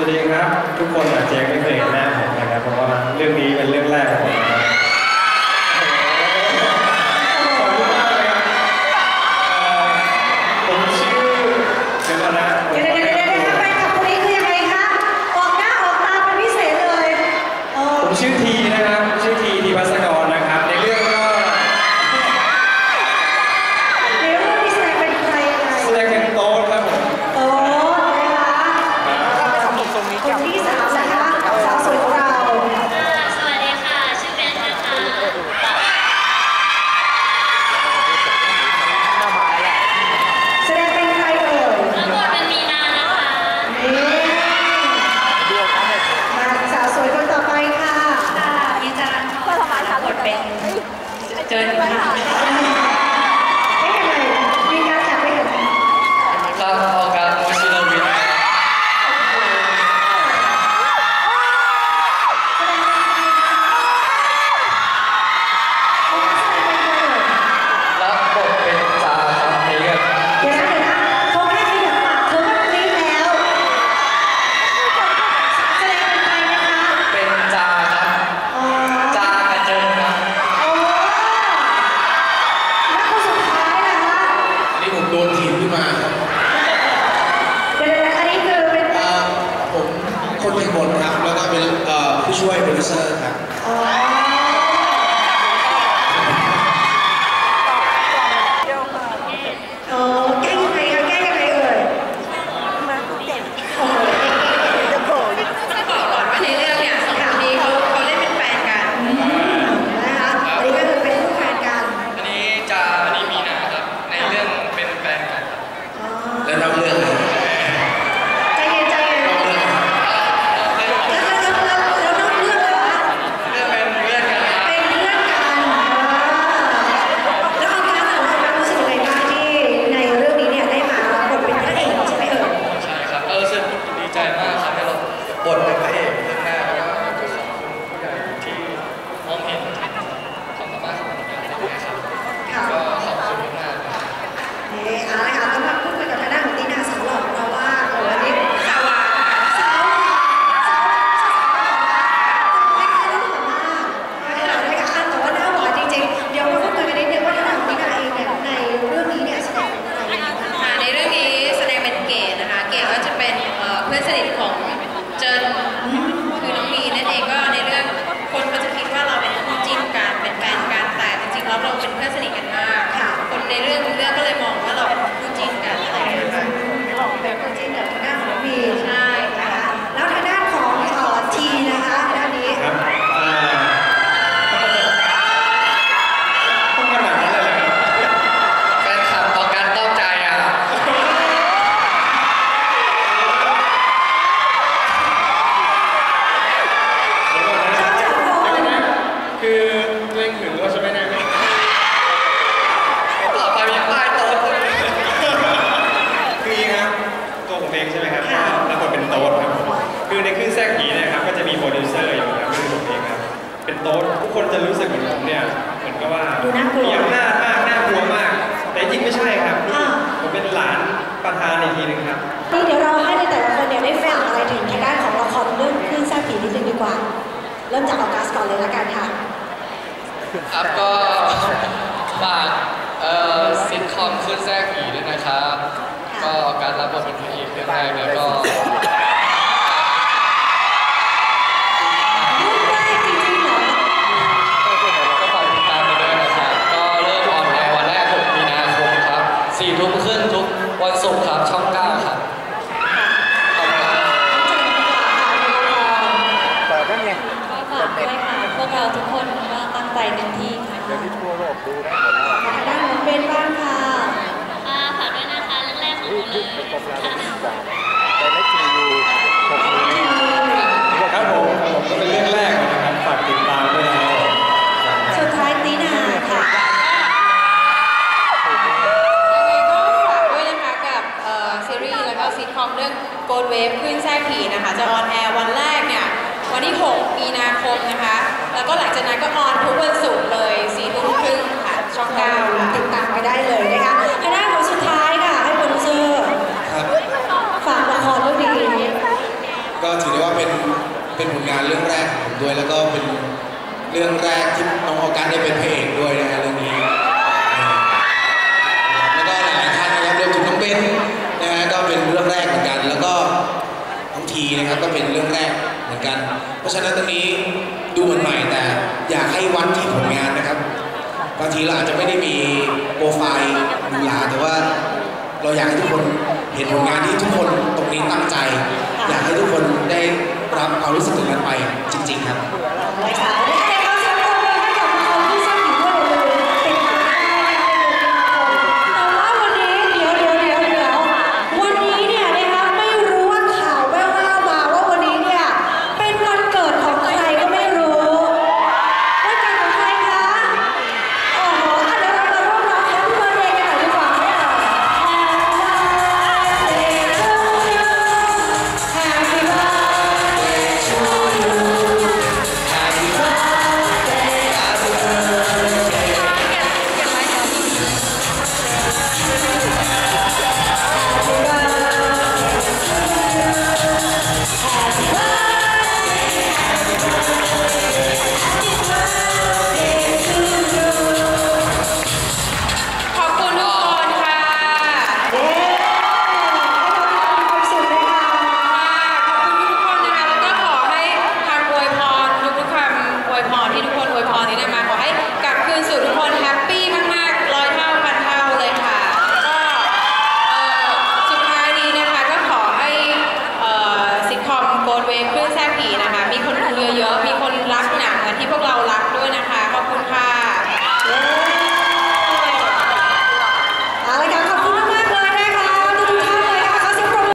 สวัสดีครับ ทุกคนอาจจะไม่เคยเห็นหน้าผมนะครับเพราะว่าเรื่องนี้เป็นเรื่องแรกของผม เป็นเกิ ช่ว生ห Amen. เฟกใช่ไหมครับรับบทเป็นโต๊ดครับ คือในคลื่นแทรกผีนะครับ ก็จะมีโปรดิวเซอร์อยู่ครับคือผมเองครับ เป็นโต๊ดทุกคนจะรู้สึกเหมือนผมเนี่ย เหมือนกับว่าดูน่ากลัวหน้ามากน่ากลัวมาก แต่จริงไม่ใช่ครับ ผมเป็นหลานประธานอีกทีหนึ่งครับนี่เดี๋ยวเราให้ในแต่ละคนเนี่ยได้ฝากอะไรถึงทางด้านของละครเรื่องคลื่นแทรกผีนิดนึงดีกว่า เริ่มจากออกัสก่อนเลยละกันค่ะครับก็ฝากเอ่อซิทคอมคลื่นแทรก แพงเนี่ก็พูดได้จริงๆเหรอก็ฝากติดตามกันด้วยนะครับ ก็เริ่มออนแอวันแรก 6 มีนาคมครับ4ทุ่มครึ่งทุกวันศุกร์ครับช่อง 9 ครับ เปิดได้ไงก็ฝากด้วยค่ะ พวกเราทุกคนก็ตั้งใจเต็มที่ค่ะ เดี๋ยวที่ทั่วโลกดูได้หมดแล้ กองกลางเป็นที่สามแต่เล็กทีอยู่หกหมื่นครับผมผมก็เป็นเรื่องแรกนะครับฝากติดตามด้วยนะครัสุดท้ายตีนาค่ะซีคอมเรื่องโกลเวฟขึ้นแท้ผีนะคะ จะออนแอร์วันแรกเนี่ย วันที่ 6 มีนาคมนะคะ แล้วก็หลังจากนั้นก็ออนทุกวันศุกร์เลยสี่ทุ่มครึ่งค่ะ ช่องเก้ติดตามไปได้เลย เป็นผลงานเรื่องแรกของผมด้วย แล้วก็เป็นเรื่องแรกที่น้องออกัสได้เป็นพระเอกด้วยนะฮะเรื่องนี้แล้วก็หลายท่านนะครับรวมถึงน้องเบนนะฮะก็เป็นเรื่องแรกเหมือนกัน แล้วก็น้องทีนะครับก็เป็นเรื่องแรกเหมือนกัน เพราะฉะนั้นตรงนี้ดูเหมือนใหม่แต่ อยากให้วัดที่ผลงานนะครับบางทีเราอาจจะไม่ได้มีโปรไฟล์หรูหราแต่ว่าเราอยากให้ทุกคนเห็นผลงานที่ทุกคนตรงนี้ตั้งใจ อยากให้ทุกคนได้ รับความรู้สึกตรงนั้นไปจริง ๆ ครับ รักหนังเหมือนที่พวกเรารัก